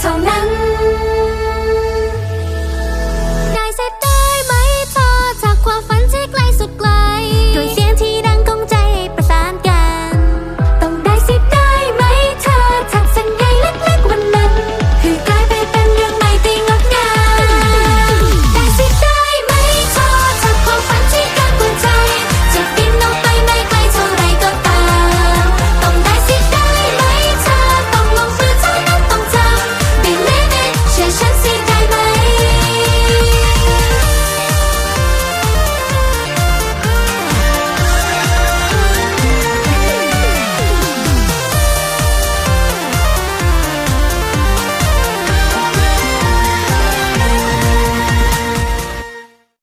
เท่านั้น